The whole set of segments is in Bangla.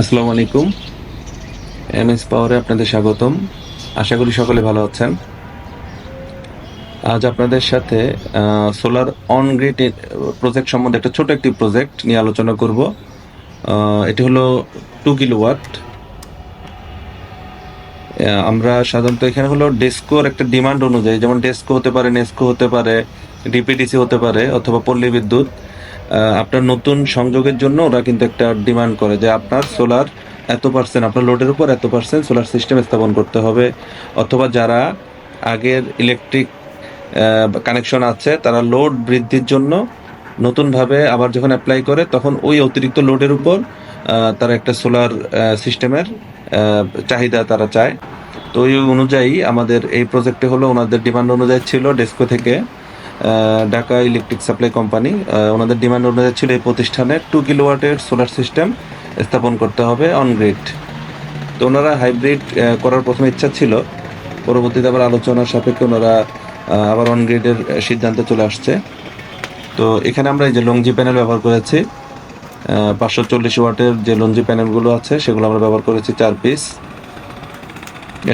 আসসালামু আলাইকুম। এমএস পাওয়ারে আপনাদের স্বাগতম। আশা করি সকলে ভালো আছেন। আজ আপনাদের সাথে সোলার অন গ্রিড প্রজেক্ট সম্বন্ধে একটা ছোট একটি প্রজেক্ট নিয়ে আলোচনা করব। এটি হলো টু কিলোওয়াট আমরা সাধারণত এখানে হলো ডেস্কোর একটা ডিমান্ড অনুযায়ী, যেমন ডেস্কো হতে পারে নেস্কো হতে পারে ডিপিডিসি হতে পারে, অথবা পল্লী বিদ্যুৎ। আপনার নতুন সংযোগের জন্য ওরা কিন্তু একটা ডিমান্ড করে যে আপনার সোলার এত পার্সেন্ট আপনার লোডের উপর এত পার্সেন্ট সোলার সিস্টেম স্থাপন করতে হবে। অথবা যারা আগের ইলেকট্রিক কানেকশন আছে, তারা লোড বৃদ্ধির জন্য নতুনভাবে আবার যখন অ্যাপ্লাই করে, তখন ওই অতিরিক্ত লোডের উপর তারা একটা সোলার সিস্টেমের চাহিদা তারা চায়। তো ওই অনুযায়ী আমাদের এই প্রজেক্টে হলো ওনাদের ডিমান্ড অনুযায়ী ছিল ডেস্কো থেকে। ঢাকা ইলেকট্রিক সাপ্লাই কোম্পানি ওনাদের ডিমান্ড অনুযায়ী ছিল এই প্রতিষ্ঠানে টু কিলোওয়াটের সোলার সিস্টেম স্থাপন করতে হবে অন গ্রিড তো ওনারা হাইব্রিড করার প্রথমে ইচ্ছা ছিল, পরবর্তীতে আবার আলোচনার সাপেক্ষে ওনারা আবার অন গ্রিডের সিদ্ধান্তে চলে আসছে। তো এখানে আমরা এই যে লংজি প্যানেল ব্যবহার করেছি পাঁচশো চল্লিশ ওয়াটের যে লঞ্জি প্যানেলগুলো আছে, সেগুলো আমরা ব্যবহার করেছি চার পিস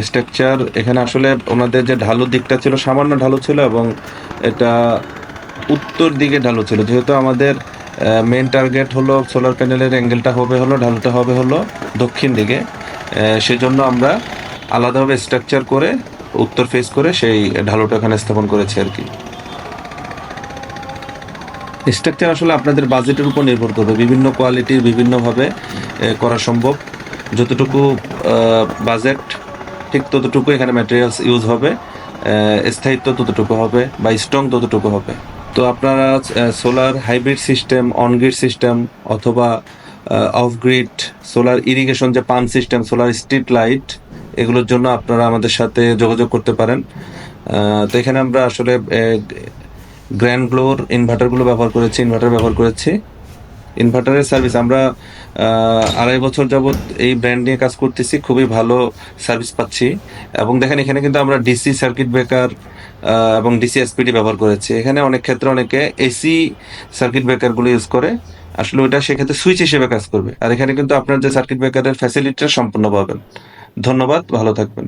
স্ট্রাকচার এখানে আসলে ওনাদের যে ঢালু দিকটা ছিল, সামান্য ঢালু ছিল এবং এটা উত্তর দিকে ঢালু ছিল। যেহেতু আমাদের মেন টার্গেট হলো সোলার প্যানেলের অ্যাঙ্গেলটা হবে হলো, ঢালুটা হবে হলো দক্ষিণ দিকে। সেজন্য আমরা আলাদাভাবে স্ট্রাকচার করে, উত্তর ফেস করে সেই ঢালুটা এখানে স্থাপন করেছি আর কি। স্ট্রাকচার আসলে আপনাদের বাজেটের উপর নির্ভর করবে। বিভিন্ন কোয়ালিটির বিভিন্নভাবে করা সম্ভব। যতটুকু বাজেট ঠিক ততটুকু এখানে ম্যাটেরিয়ালস ইউজ হবে স্থায়িত্ব ততটুকু হবে বা স্ট্রং ততটুকু হবে। তো আপনারা solar hybrid system on grid system অথবা অফ গ্রিড সোলার ইরিগেশন যে pump system solar street light এগুলোর জন্য আপনারা আমাদের সাথে যোগাযোগ করতে পারেন। তো এখানে আমরা আসলে গ্র্যান্ড গ্লোর ইনভার্টারগুলো ব্যবহার করেছি ইনভার্টার ব্যবহার করেছি। ইনভার্টারের সার্ভিস আমরা আড়াই বছর যাবত এই ব্র্যান্ড নিয়ে কাজ করতেছি, খুবই ভালো সার্ভিস পাচ্ছি। এবং দেখেন, এখানে কিন্তু আমরা ডিসি সার্কিট ব্রেকার এবং ডিসি এসপিডি ব্যবহার করেছি। এখানে অনেক ক্ষেত্রে অনেকে এসি সার্কিট ব্রেকারগুলো ইউজ করে। আসলে ওইটা সেক্ষেত্রে সুইচ হিসেবে কাজ করবে। আর এখানে কিন্তু আপনার যে সার্কিট ব্রেকারের ফ্যাসিলিটিটা সম্পূর্ণ পাবেন। ধন্যবাদ, ভালো থাকবেন।